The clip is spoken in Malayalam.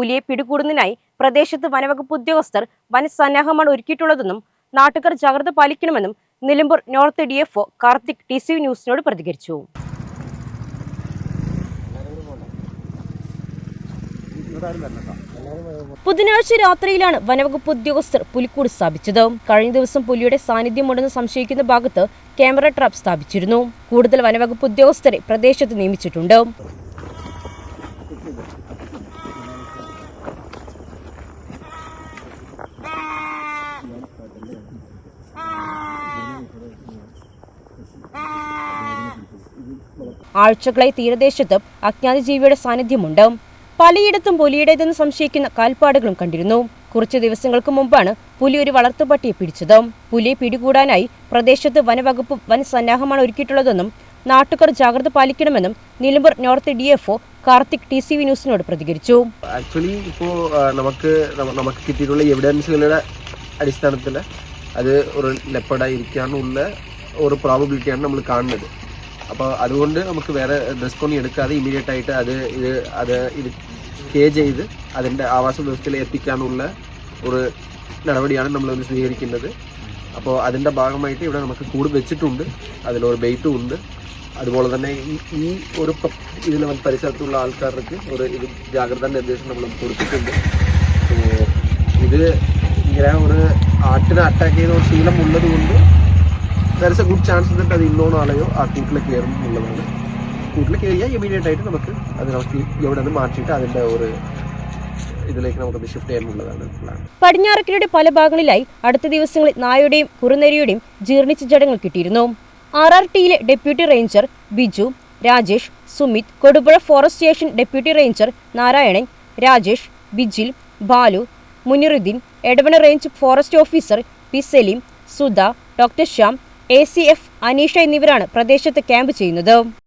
പുലിയെ പിടികൂടുന്നതിനായി പ്രദേശത്ത് വനവകുപ്പ് ഉദ്യോഗസ്ഥർ വനസന്നാഹമാണ് ഒരുക്കിയിട്ടുള്ളതെന്നും നാട്ടുകാർ ജാഗ്രത പാലിക്കണമെന്നും Nilambur north D F Karthik T C ന്യൂസിനോട് പ്രതികരിച്ചു. ബുധനാഴ്ച രാത്രിയിലാണ് വനവകുപ്പ് ഉദ്യോഗസ്ഥർ പുലിക്കൂട് സ്ഥാപിച്ചത്. കഴിഞ്ഞ ദിവസം പുലിയുടെ സാന്നിധ്യമുണ്ടെന്ന് സംശയിക്കുന്ന ഭാഗത്ത് ക്യാമറ ട്രാപ്പ് സ്ഥാപിച്ചിരുന്നു. കൂടുതൽ വനവകുപ്പ് ഉദ്യോഗസ്ഥരെ പ്രദേശത്ത് നിയമിച്ചിട്ടുണ്ട്. ആഴ്ചകളായി തീരദേശത്ത് അജ്ഞാത ജീവിയുടെ സാന്നിധ്യമുണ്ട്. പലയിടത്തും പുലിയുടേതെന്ന് സംശയിക്കുന്ന കാൽപ്പാടുകളും കണ്ടിരുന്നു. കുറച്ചു ദിവസങ്ങൾക്ക് മുമ്പാണ് പുലി ഒരു വളർത്തുപട്ടിയെ പിടിച്ചത്. പുലിയെ പിടികൂടാനായി പ്രദേശത്ത് വനവകുപ്പ് വൻ സന്നാഹമാണ് ഒരുക്കിയിട്ടുള്ളതെന്നും നാട്ടുകാർ ജാഗ്രത പാലിക്കണമെന്നും Nilambur north D F O Karthik T C V ന്യൂസിനോട് പ്രതികരിച്ചു. ആക്ച്വലി ഇപ്പോൾ നമുക്ക് നമുക്ക് കിട്ടിയിട്ടുള്ള എവിഡൻസുകളുടെ അടിസ്ഥാനത്തിൽ അത് ഒരു ലെപ്പർഡായിരിക്കാനുള്ള ഒരു പ്രോബിലിറ്റിയാണ് നമ്മൾ കാണുന്നത്. അപ്പോൾ അതുകൊണ്ട് നമുക്ക് വേറെ ഒന്നും എടുക്കാതെ ഇമ്മീഡിയറ്റ് ആയിട്ട് അത് ഇത് അത് ഇത് കേ ചെയ്ത് അതിന്റെ ആവാസ വ്യവസ്ഥയിൽ എത്തിക്കാനുള്ള ഒരു നടപടിയാണ് നമ്മൾ സ്വീകരിക്കുന്നത്. അപ്പോൾ അതിന്റെ ഭാഗമായിട്ട് ഇവിടെ നമുക്ക് കൂട് വെച്ചിട്ടുണ്ട്. അതിലൊരു ബെയ്റ്റും ഉണ്ട്. അതുപോലെ തന്നെ ഈ ഈ ഒരു ഇതിൽ പരിസരത്തുള്ള ആൾക്കാർക്ക് ഒരു ഇത് ജാഗ്രത നിർദ്ദേശം നമ്മൾ കൊടുത്തിട്ടുണ്ട്. ഇത് ഇങ്ങനെ ഒരു ആട്ടിനെ അറ്റാക്ക് ചെയ്ത ഒരു ശീലം ഉള്ളത് കൊണ്ട് there is a good chance എന്നിട്ട് അത് ഇന്നോ നാളെയോ ആ കൂട്ടിൽ കയറും എന്നുള്ളതാണ്. കൂട്ടിൽ കയറിയാൽ ഇമീഡിയറ്റ് ആയിട്ട് നമുക്ക് അത് നമുക്ക് ഇവിടെ നിന്ന് മാറ്റിയിട്ട് അതിന്റെ ഒരു ഇതിലേക്ക് ഷിഫ്റ്റ് പടിഞ്ഞാറക്കരയുടെ പല ഭാഗങ്ങളിലായി അടുത്ത ദിവസങ്ങളിൽ നായയുടെയും കുറുനരിയുടെയും ജീർണിച്ച ജടങ്ങൾ കിട്ടിയിരുന്നു. R R ടിയിലെ deputy ranger Biju Rajesh Sumith Kodupuzha forest station deputy ranger Narayanan Rajesh Bijil Balu Muniruddeen Edavanna range forest officer P Saleem Sudha doctor Shyam A C F Aneesha എന്നിവരാണ് പ്രദേശത്ത് ക്യാമ്പ് ചെയ്യുന്നത്.